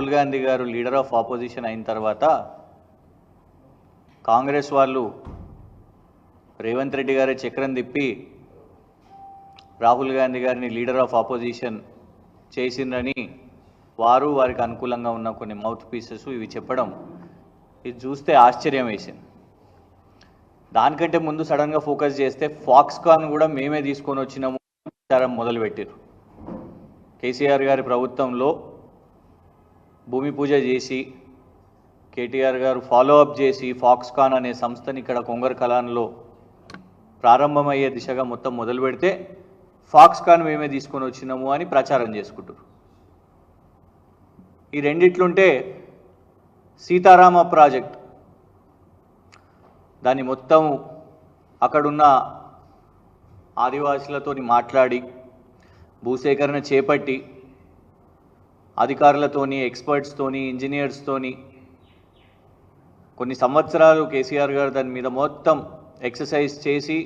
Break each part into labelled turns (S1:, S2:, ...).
S1: రాహుల్ గాంధీ గారు leader of opposition అయిన తర్వాత కాంగ్రెస్ వాళ్ళు రేవంత్ రెడ్డి గారి చక్రం తిప్పి రాహుల్ గాంధీ గారిని లీడర్ ఆఫ్ ఆపోజిషన్ చేసిండ్రని వారు వారికి అనుకూలంగా ఉన్న కొన్ని మౌత్ పీసెస్ ఇవి చెప్పడం ఇది చూస్తే ఆశ్చర్యం వేసింది. దానికంటే ముందు సడన్గా ఫోకస్ చేస్తే ఫాక్స్కాన్ కూడా మేమే తీసుకొని వచ్చినాము ప్రచారం మొదలుపెట్టారు కేసీఆర్ గారి ప్రభుత్వంలో భూమి పూజ చేసి కేటీఆర్ గారు ఫాలో అప్ చేసి ఫాక్స్కాన్ అనే సంస్థని ఇక్కడ కొంగర్ కలాన్లో ప్రారంభమయ్యే దిశగా మొత్తం మొదలు పెడితే ఫాక్స్కాన్ మేమే తీసుకొని వచ్చినాము అని ప్రచారం చేసుకుంటారు ఈ రెండిట్లుంటే సీతారామ ప్రాజెక్ట్. దాన్ని మొత్తం అక్కడున్న ఆదివాసులతోని మాట్లాడి భూసేకరణ చేపట్టి అధికారులతోని ఎక్స్పర్ట్స్తోని ఇంజనీర్స్తోని కొన్ని సంవత్సరాలు కేసీఆర్ గారు దాని మీద మొత్తం ఎక్సర్సైజ్ చేసి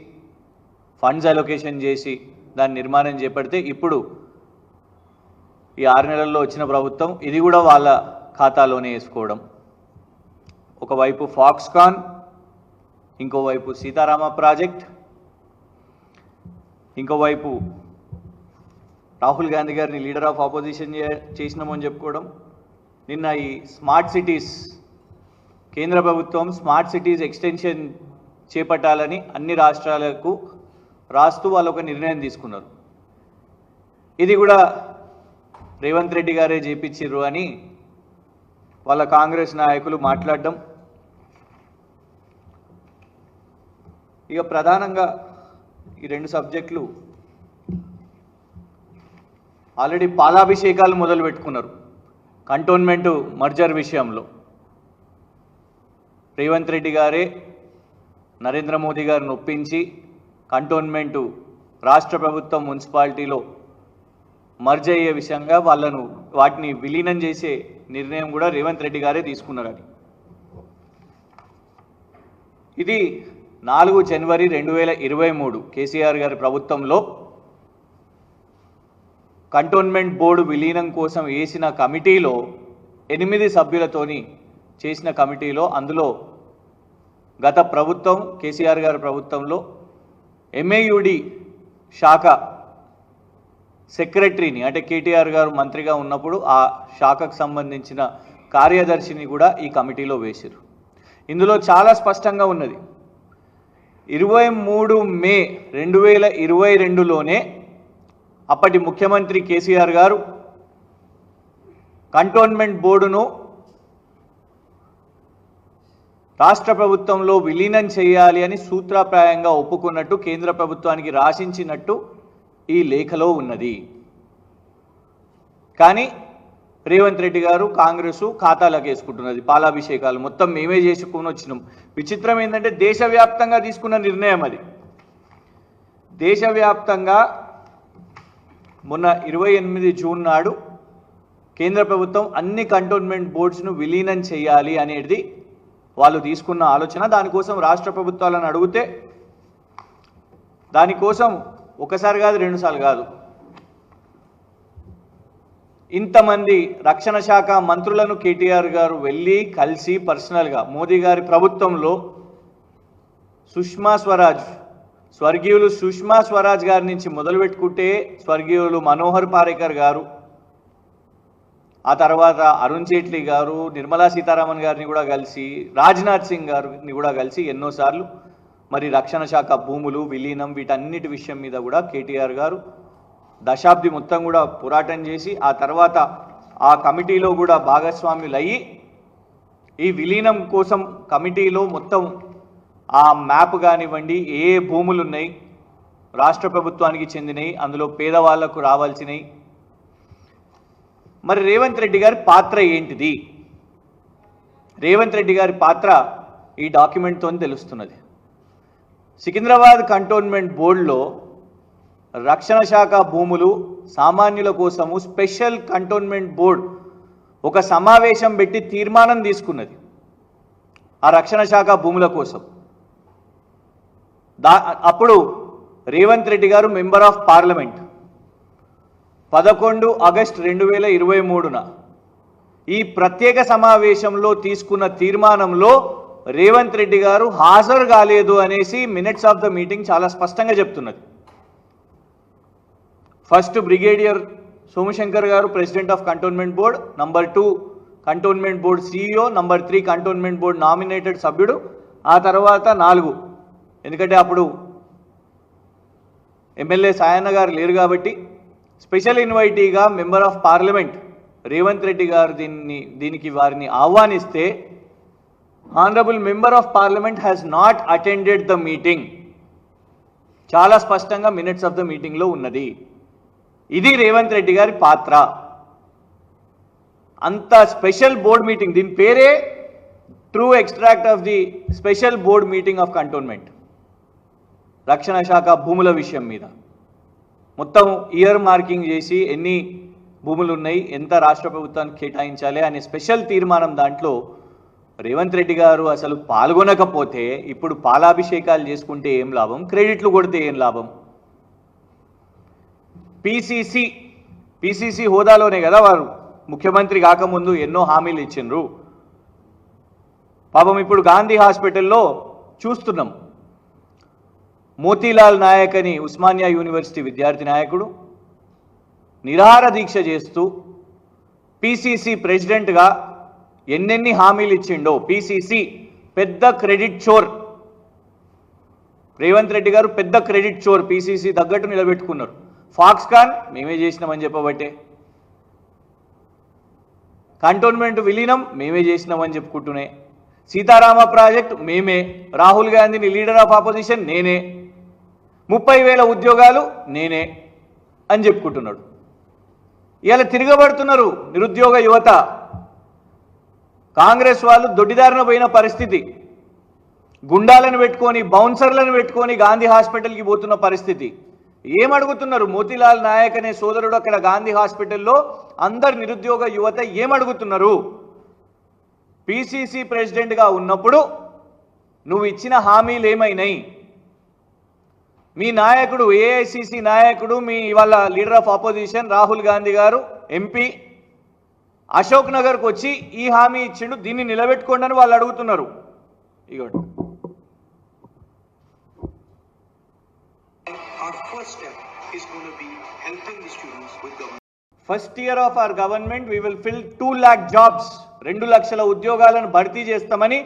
S1: ఫండ్స్ అలొకేషన్ చేసి దాని నిర్మాణం చేపడితే ఇప్పుడు ఈ ఆరు నెలల్లో వచ్చిన ప్రభుత్వం ఇది కూడా వాళ్ళ ఖాతాలోనే వేసుకోవడం. ఒకవైపు ఫాక్స్కాన్ ఇంకోవైపు సీతారామ ప్రాజెక్ట్ ఇంకోవైపు రాహుల్ గాంధీ గారిని లీడర్ ఆఫ్ ఆపోజిషన్ చేసినామని చెప్పుకోవడం. నిన్న ఈ స్మార్ట్ సిటీస్ కేంద్ర ప్రభుత్వం స్మార్ట్ సిటీస్ ఎక్స్టెన్షన్ చేపట్టాలని అన్ని రాష్ట్రాలకు రాస్తూ వాళ్ళు ఒక నిర్ణయం తీసుకున్నారు. ఇది కూడా రేవంత్ రెడ్డి గారే చేపించారు అని వాళ్ళ కాంగ్రెస్ నాయకులు మాట్లాడడం. ఇక ప్రధానంగా ఈ రెండు సబ్జెక్టులు ఆల్రెడీ పాలాభిషేకాలు మొదలు పెట్టుకున్నారు. కంటోన్మెంట్ మర్జర్ విషయంలో. రేవంత్ రెడ్డి గారే నరేంద్ర మోదీ గారిని ఒప్పించి కంటోన్మెంటు రాష్ట్ర ప్రభుత్వం మున్సిపాలిటీలో మర్జ్ అయ్యే విషయంగా వాళ్ళను వాటిని విలీనం చేసే నిర్ణయం కూడా రేవంత్ రెడ్డి గారే తీసుకున్నారని. ఇది నాలుగు జనవరి రెండు వేల ఇరవై మూడు కేసీఆర్ గారి ప్రభుత్వంలో కంటోన్మెంట్ బోర్డు విలీనం కోసం వేసిన కమిటీలో ఎనిమిది సభ్యులతోని చేసిన కమిటీలో అందులో గత ప్రభుత్వం కేసీఆర్ గారి ప్రభుత్వంలో ఎంఏయుడి శాఖ సెక్రటరీని అంటే కేటీఆర్ గారు మంత్రిగా ఉన్నప్పుడు ఆ శాఖకు సంబంధించిన కార్యదర్శిని కూడా ఈ కమిటీలో వేశారు. ఇందులో చాలా స్పష్టంగా ఉన్నది. ఇరవై మూడు మే రెండు వేల ఇరవై రెండులోనే అప్పటి ముఖ్యమంత్రి కేసీఆర్ గారు కంటోన్మెంట్ బోర్డును రాష్ట్ర ప్రభుత్వంలో విలీనం చేయాలి అని సూత్రప్రాయంగా ఒప్పుకున్నట్టు కేంద్ర ప్రభుత్వానికి రాశించినట్టు ఈ లేఖలో ఉన్నది. కానీ రేవంత్ రెడ్డి గారు కాంగ్రెస్ ఖాతాలకు వేసుకుంటున్నది పాలాభిషేకాలు. మొత్తం మేమే చేసుకుని వచ్చినాం. విచిత్రం ఏంటంటే దేశవ్యాప్తంగా తీసుకున్న నిర్ణయం అది. దేశవ్యాప్తంగా మొన్న ఇరవై ఎనిమిది జూన్ నాడు కేంద్ర ప్రభుత్వం అన్ని కంటోన్మెంట్ బోర్డ్స్ను విలీనం చేయాలి అనేది వాళ్ళు తీసుకున్న ఆలోచన. దానికోసం రాష్ట్ర ప్రభుత్వాలను అడిగితే దానికోసం ఒకసారి కాదు రెండుసార్లు కాదు. ఇంతమంది రక్షణ శాఖ మంత్రులను కేటీఆర్ గారు వెళ్ళి కలిసి పర్సనల్గా మోదీ గారి ప్రభుత్వంలో సుష్మా స్వరాజ్ స్వర్గీయులు సుష్మా స్వరాజ్ గారి నుంచి మొదలుపెట్టుకుంటే స్వర్గీయులు మనోహర్ పారేకర్ గారు ఆ తర్వాత అరుణ్ జైట్లీ గారు నిర్మలా సీతారామన్ గారిని కూడా కలిసి రాజ్నాథ్ సింగ్ గారిని కూడా కలిసి ఎన్నోసార్లు మరి రక్షణ శాఖ భూములు విలీనం వీటన్నిటి విషయం మీద కూడా కేటీఆర్ గారు దశాబ్ది మొత్తం కూడా పోరాటం చేసి ఆ తర్వాత ఆ కమిటీలో కూడా భాగస్వాములు అయ్యి ఈ విలీనం కోసం కమిటీలో మొత్తం ఆ మ్యాప్ కానివ్వండి ఏ ఏ భూములు ఉన్నాయి రాష్ట్ర ప్రభుత్వానికి చెందినవి అందులో పేదవాళ్ళకు రావాల్సినవి మరి రేవంత్ రెడ్డి గారి పాత్ర ఏంటిది? రేవంత్ రెడ్డి గారి పాత్ర ఈ డాక్యుమెంట్తో తెలుస్తున్నది. సికింద్రాబాద్ కంటోన్మెంట్ బోర్డులో రక్షణ శాఖ భూములు సామాన్యుల కోసము స్పెషల్ కంటోన్మెంట్ బోర్డ్ ఒక సమావేశం పెట్టి తీర్మానం తీసుకున్నది. ఆ రక్షణ శాఖ భూముల కోసం. దా అప్పుడు రేవంత్ రెడ్డి గారు మెంబర్ ఆఫ్ పార్లమెంట్. పదకొండు ఆగస్ట్ రెండు వేల ఇరవై మూడున. ఈ ప్రత్యేక సమావేశంలో తీసుకున్న తీర్మానంలో రేవంత్ రెడ్డి గారు హాజరు కాలేదు అనేసి మినిట్స్ ఆఫ్ ద మీటింగ్ చాలా స్పష్టంగా చెప్తున్నది. ఫస్ట్ బ్రిగేడియర్ సోమశంకర్ గారు president of cantonment board number two cantonment board CEO number three cantonment board nominated సభ్యుడు ఆ తర్వాత నాలుగు ఎందుకంటే అప్పుడు ఎమ్మెల్యే సాయన్న గారు లేరు కాబట్టి special ఇన్వైటీగా member of parliament Revanth Reddy గారు దీన్ని దీనికి వారిని ఆహ్వానిస్తే honourable member of parliament has not attended the meeting చాలా స్పష్టంగా మినిట్స్ ఆఫ్ ద మీటింగ్లో ఉన్నది. ఇది రేవంత్ రెడ్డి గారి పాత్ర. అంత స్పెషల్ బోర్డ్ మీటింగ్ దీని పేరే true extract of the special board meeting of cantonment. రక్షణ శాఖ భూముల విషయం మీద. మొత్తం ఇయర్ మార్కింగ్ చేసి ఎన్ని భూములు ఉన్నాయి ఎంత రాష్ట్ర ప్రభుత్వానికి కేటాయించాలి అనే స్పెషల్ తీర్మానం దాంట్లో రేవంత్ రెడ్డి గారు అసలు పాల్గొనకపోతే ఇప్పుడు పాలాభిషేకాలు చేసుకుంటే ఏం లాభం? క్రెడిట్లు కొడితే ఏం లాభం? పిసిసి పిసిసి హోదాలోనే కదా వారు. ముఖ్యమంత్రి కాకముందు ఎన్నో హామీలు ఇచ్చిండ్రు. పాపం ఇప్పుడు గాంధీ హాస్పిటల్లో చూస్తున్నాం. మోతీలాల్ నాయక్ అని ఉస్మానియా యూనివర్సిటీ విద్యార్థి నాయకుడు. నిరాహార దీక్ష చేస్తూ పిసిసి ప్రెసిడెంట్గా ఎన్నెన్ని హామీలు ఇచ్చిండో పిసిసి పెద్ద క్రెడిట్ చోర్. రేవంత్ రెడ్డి గారు పెద్ద క్రెడిట్ చోర్ పిసిసి తగ్గట్టు నిలబెట్టుకున్నారు. ఫాక్స్కాన్ మేమే చేసినామని చెప్పబట్టే. కంటోన్మెంట్ విలీనం మేమే చేసినామని చెప్పుకుంటూనే. సీతారామ ప్రాజెక్ట్ మేమే. రాహుల్ గాంధీని లీడర్ ఆఫ్ ఆపోజిషన్ నేనే. ముప్పై వేల ఉద్యోగాలు నేనే అని చెప్పుకుంటున్నాడు. ఇలా తిరగబడుతున్నారు నిరుద్యోగ యువత. కాంగ్రెస్ వాళ్ళు దొడ్డిదారిన పోయిన పరిస్థితి. గుండాలను పెట్టుకొని బౌన్సర్లను పెట్టుకొని గాంధీ హాస్పిటల్కి పోతున్న పరిస్థితి. ఏమడుగుతున్నారు? మోతీలాల్ నాయక్ అనే సోదరుడు అక్కడ గాంధీ హాస్పిటల్లో అందరు నిరుద్యోగ యువత ఏమడుగుతున్నారు? పిసిసి ప్రెసిడెంట్గా ఉన్నప్పుడు నువ్వు ఇచ్చిన హామీలు ఏమైనాయి? మీ నాయకుడు ఏఐసిసి నాయకుడు మీ ఇవాళ leader of opposition Rahul Gandhi గారు ఎంపీ అశోక్ నగర్కి వచ్చి ఈ హామీ ఇచ్చిండు దీన్ని నిలబెట్టుకోండి అని వాళ్ళు అడుగుతున్నారు.
S2: government.
S1: First year of our government we will fill two lakh jobs రెండు లక్షల ఉద్యోగాలను భర్తీ చేస్తామని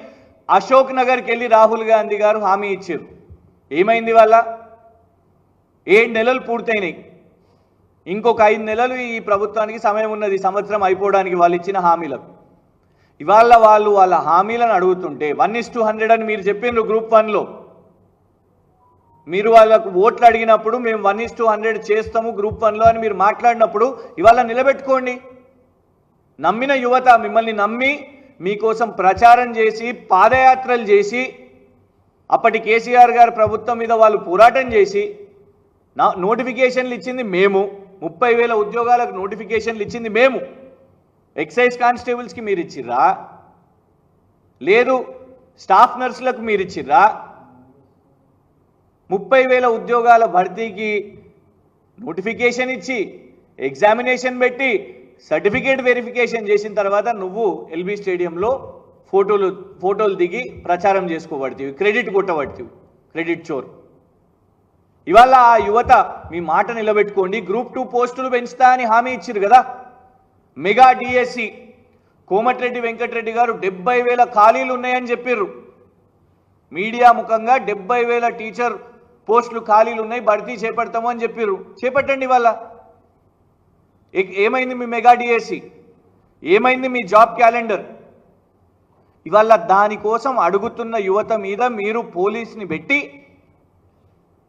S1: అశోక్ నగర్కి వెళ్ళి రాహుల్ గాంధీ గారు హామీ ఇచ్చారు. ఏమైంది వాళ్ళ ఏడు నెలలు పూర్తయినాయి. ఇంకొక ఐదు నెలలు ఈ ప్రభుత్వానికి సమయం ఉన్నది. సంవత్సరం అయిపోవడానికి వాళ్ళు ఇచ్చిన హామీలకు. ఇవాళ వాళ్ళు వాళ్ళ హామీలను అడుగుతుంటే వన్ ఇస్ టూ హండ్రెడ్ అని మీరు చెప్పిండ్రు గ్రూప్ వన్లో. మీరు వాళ్ళకు ఓట్లు అడిగినప్పుడు మేము వన్ ఇస్ టూ హండ్రెడ్ చేస్తాము గ్రూప్ వన్లో అని మీరు మాట్లాడినప్పుడు ఇవాళ నిలబెట్టుకోండి. నమ్మిన యువత మిమ్మల్ని నమ్మి మీకోసం ప్రచారం చేసి పాదయాత్రలు చేసి అప్పటి కేసీఆర్ గారి ప్రభుత్వం మీద వాళ్ళు పోరాటం చేసి నా నోటిఫికేషన్లు ఇచ్చింది మేము. ముప్పై వేల ఉద్యోగాలకు నోటిఫికేషన్లు ఇచ్చింది మేము. ఎక్సైజ్ కానిస్టేబుల్స్కి మీరు ఇచ్చిర్రా? లేదు స్టాఫ్ నర్సులకు మీరు ఇచ్చిర్రా? ముప్పై వేల ఉద్యోగాల భర్తీకి నోటిఫికేషన్ ఇచ్చి ఎగ్జామినేషన్ పెట్టి సర్టిఫికేట్ వెరిఫికేషన్ చేసిన తర్వాత నువ్వు ఎల్బీ స్టేడియంలో ఫోటోలు ఫోటోలు దిగి ప్రచారం చేసుకోబడుతుంది క్రెడిట్ కొట్టబడుతుంది క్రెడిట్ చోర్. ఇవాళ ఆ యువత మీ మాట నిలబెట్టుకోండి. గ్రూప్ టూ పోస్టులు పెంచుతా అని హామీ ఇచ్చారు కదా. మెగా డిఎస్సి కోమటిరెడ్డి వెంకటరెడ్డి గారు డెబ్బై వేల ఖాళీలు ఉన్నాయని చెప్పారు మీడియా ముఖంగా డెబ్బై వేల టీచర్ పోస్టులు ఖాళీలు ఉన్నాయి. భర్తీ చేపడతాము అని చెప్పారు చేపట్టండి వాళ్ళ ఏమైంది మీ మెగా డిఎస్సి ఏమైంది మీ జాబ్ క్యాలెండర్? ఇవాళ దానికోసం అడుగుతున్న యువత మీద మీరు పోలీస్ని పెట్టి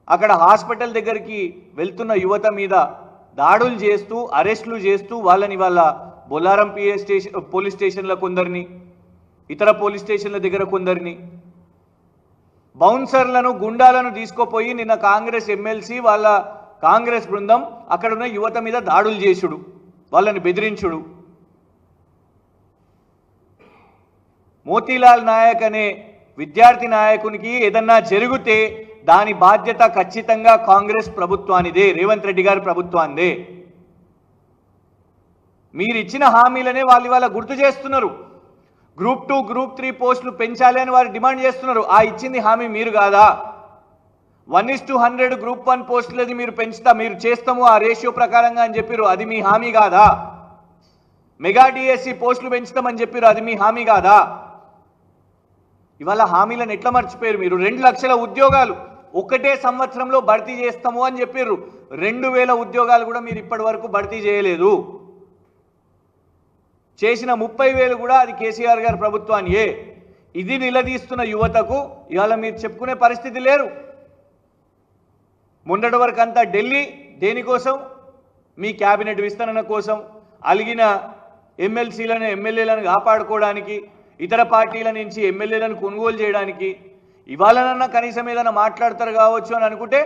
S1: అక్కడ హాస్పిటల్ దగ్గరికి వెళ్తున్న యువత మీద దాడులు చేస్తూ అరెస్టులు చేస్తూ వాళ్ళని వాళ్ళ బొల్లారం పిఏ స్టేషన్ పోలీస్ స్టేషన్ల కొందరిని ఇతర పోలీస్ స్టేషన్ల దగ్గర కొందరిని బౌన్సర్లను గుండాలను తీసుకుపోయి నిన్న కాంగ్రెస్ ఎమ్మెల్సీ వాళ్ళ కాంగ్రెస్ బృందం అక్కడ ఉన్న యువత మీద దాడులు చేసుడు వాళ్ళని బెదిరించుడు. మోతీలాల్ నాయక్ అనే విద్యార్థి నాయకునికి ఏదన్నా జరిగితే దాని బాధ్యత ఖచ్చితంగా కాంగ్రెస్ ప్రభుత్వానిదే రేవంత్ రెడ్డి గారి ప్రభుత్వానిదే. మీరు ఇచ్చిన హామీలనే వాళ్ళు ఇవాళ గుర్తు చేస్తున్నారు. గ్రూప్ టూ గ్రూప్ త్రీ పోస్టులు పెంచాలి అని వారు డిమాండ్ చేస్తున్నారు. ఆ ఇచ్చింది హామీ మీరు కాదా? One is two hundred group one పోస్టులది మీరు పెంచుతా మీరు చేస్తాము ఆ రేషియో ప్రకారంగా అని చెప్పారు అది మీ హామీ కాదా? మెగా డిఎస్సి పోస్టులు పెంచుతామని చెప్పారు అది మీ హామీ కాదా? ఇవాళ హామీలను ఎట్లా మర్చిపోయారు మీరు? రెండు లక్షల ఉద్యోగాలు ఒకటే సంవత్సరంలో భర్తీ చేస్తాము అని చెప్పారు రెండు వేల ఉద్యోగాలు కూడా మీరు ఇప్పటి వరకు భర్తీ చేయలేదు. చేసిన ముప్పై వేలు కూడా అది కేసీఆర్ గారి ప్రభుత్వానియే. ఇది నిలదీస్తున్న యువతకు ఇవాళ మీరు చెప్పుకునే పరిస్థితి లేరు. మొన్నటి వరకు అంతా ఢిల్లీ దేనికోసం? మీ క్యాబినెట్ విస్తరణ కోసం అలిగిన ఎమ్మెల్సీలను ఎమ్మెల్యేలను కాపాడుకోవడానికి ఇతర పార్టీల నుంచి ఎమ్మెల్యేలను కొనుగోలు చేయడానికి ఇవాళనన్నా కనీసం ఏదైనా మాట్లాడతారు కావచ్చు అని అనుకుంటే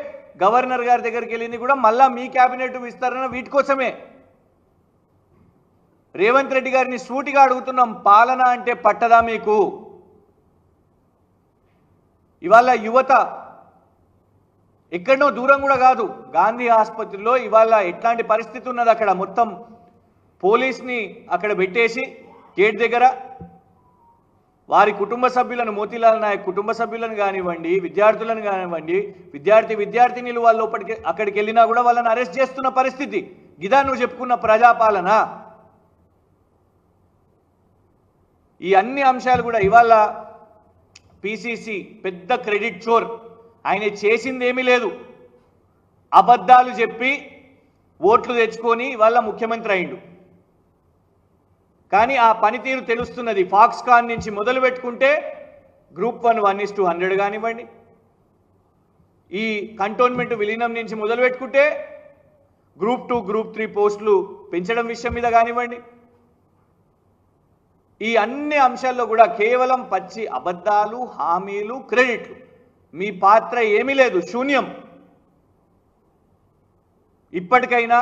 S1: గవర్నర్ గారి దగ్గరికి వెళ్ళింది కూడా మళ్ళా మీ క్యాబినెట్ విస్తరణ వీటి కోసమే. రేవంత్ రెడ్డి గారిని సూటిగా అడుగుతున్నాం పాలన అంటే పట్టదా మీకు? ఇవాళ యువత ఎక్కడనో దూరం కూడా కాదు గాంధీ ఆసుపత్రిలో ఇవాళ ఎట్లాంటి పరిస్థితి ఉన్నది అక్కడ? మొత్తం పోలీస్ని అక్కడ పెట్టేసి గేట్ దగ్గర వారి కుటుంబ సభ్యులను మోతీలాల్ నాయక్ కుటుంబ సభ్యులను కానివ్వండి విద్యార్థులను కానివ్వండి విద్యార్థి విద్యార్థినిలు వాళ్ళు లోపలికి అక్కడికి వెళ్ళినా కూడా వాళ్ళని అరెస్ట్ చేస్తున్న పరిస్థితి. గిదా నువ్వు చెప్పుకున్న ప్రజాపాలన. ఈ అన్ని అంశాలు కూడా ఇవాళ పిసిసి పెద్ద క్రెడిట్ చోర్. ఆయన చేసింది ఏమీ లేదు. అబద్ధాలు చెప్పి ఓట్లు తెచ్చుకొని ఇవాళ ముఖ్యమంత్రి అయిండు. కానీ ఆ పనితీరు తెలుస్తున్నది. ఫాక్స్కాన్ నుంచి మొదలు పెట్టుకుంటే group one one is two hundred కానివ్వండి. ఈ కంటోన్మెంట్ విలీనం నుంచి మొదలు పెట్టుకుంటే గ్రూప్ టూ గ్రూప్ త్రీ పోస్టులు పెంచడం విషయం మీద కానివ్వండి. ఈ అన్ని అంశాల్లో కూడా కేవలం పచ్చి అబద్ధాలు హామీలు క్రెడిట్లు. మీ పాత్ర ఏమీ లేదు. శూన్యం. ఇప్పటికైనా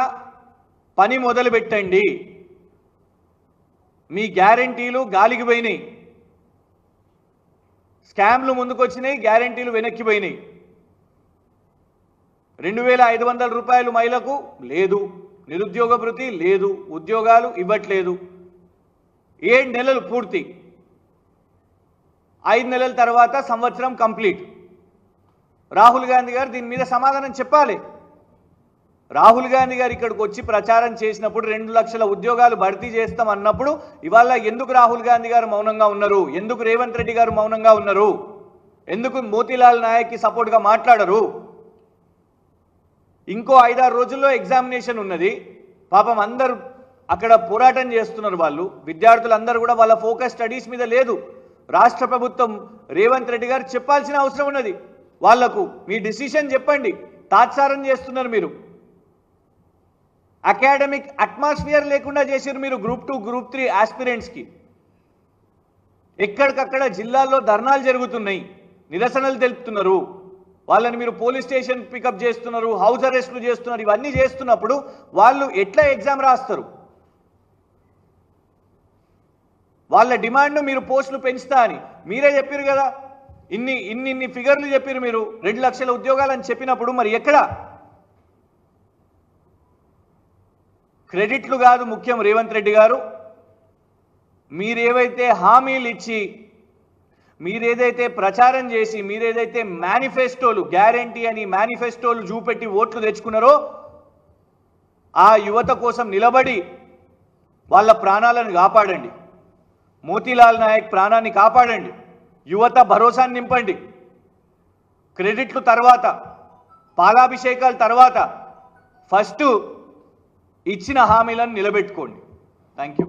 S1: పని మొదలు పెట్టండి మీ గ్యారంటీలు గాలికి పోయినాయి. స్కామ్లు ముందుకొచ్చినాయి గ్యారంటీలు వెనక్కి పోయినాయి. రెండు వేల ఐదు వందల రూపాయలు మహిళకు లేదు. నిరుద్యోగ భృతి లేదు. ఉద్యోగాలు ఇవ్వట్లేదు. ఏడు నెలలు పూర్తి. ఐదు నెలల తర్వాత సంవత్సరం కంప్లీట్. రాహుల్ గాంధీ గారు దీని మీద సమాధానం చెప్పాలి. రాహుల్ గాంధీ గారు ఇక్కడికి వచ్చి ప్రచారం చేసినప్పుడు రెండు లక్షల ఉద్యోగాలు భర్తీ చేస్తాం అన్నప్పుడు ఇవాళ ఎందుకు రాహుల్ గాంధీ గారు మౌనంగా ఉన్నారు? ఎందుకు రేవంత్ రెడ్డి గారు మౌనంగా ఉన్నారు? ఎందుకు మోతీలాల్ నాయక్కి సపోర్ట్గా మాట్లాడరు? ఇంకో ఐదారు రోజుల్లో ఎగ్జామినేషన్ ఉన్నది. పాపం అందరూ అక్కడ పోరాటం చేస్తున్నారు వాళ్ళు. విద్యార్థులందరూ కూడా వాళ్ళ ఫోకస్ స్టడీస్ మీద లేదు. రాష్ట్ర ప్రభుత్వం రేవంత్ రెడ్డి గారు చెప్పాల్సిన అవసరం ఉన్నది. వాళ్ళకు మీ డిసిషన్ చెప్పండి. తాత్సారం చేస్తున్నారు మీరు. అకాడమిక్ అట్మాస్ఫియర్ లేకుండా చేశారు మీరు గ్రూప్ టూ గ్రూప్ త్రీ ఆస్పిరెంట్స్కి. ఎక్కడికక్కడ జిల్లాల్లో ధర్నాలు జరుగుతున్నాయి నిరసనలు తెలుపుతున్నారు. వాళ్ళని మీరు పోలీస్ స్టేషన్ పికప్ చేస్తున్నారు హౌస్ అరెస్ట్లు చేస్తున్నారు ఇవన్నీ చేస్తున్నప్పుడు వాళ్ళు ఎట్లా ఎగ్జామ్ రాస్తారు? వాళ్ళ డిమాండ్ను మీరు పోస్టులు పెంచుతా అని. మీరే చెప్పారు కదా ఇన్ని ఇన్ని ఇన్ని ఫిగర్లు చెప్పారు మీరు. రెండు లక్షల ఉద్యోగాలని చెప్పినప్పుడు మరి ఎక్కడ? క్రెడిట్లు కాదు ముఖ్యం రేవంత్ రెడ్డి గారు. మీరేవైతే హామీలు ఇచ్చి మీరేదైతే ప్రచారం చేసి మీరేదైతే మేనిఫెస్టోలు గ్యారంటీ అని మేనిఫెస్టోలు చూపెట్టి ఓట్లు తెచ్చుకున్నారో ఆ యువత కోసం నిలబడి వాళ్ళ ప్రాణాలను కాపాడండి. మోతీలాల్ నాయక్ ప్రాణాన్ని కాపాడండి. యువత భరోసాన్ని నింపండి. క్రెడిట్లు తర్వాత పాలాభిషేకాల తర్వాత ఫస్ట్ ఇచ్చిన హామీలను నిలబెట్టుకోండి. Thank you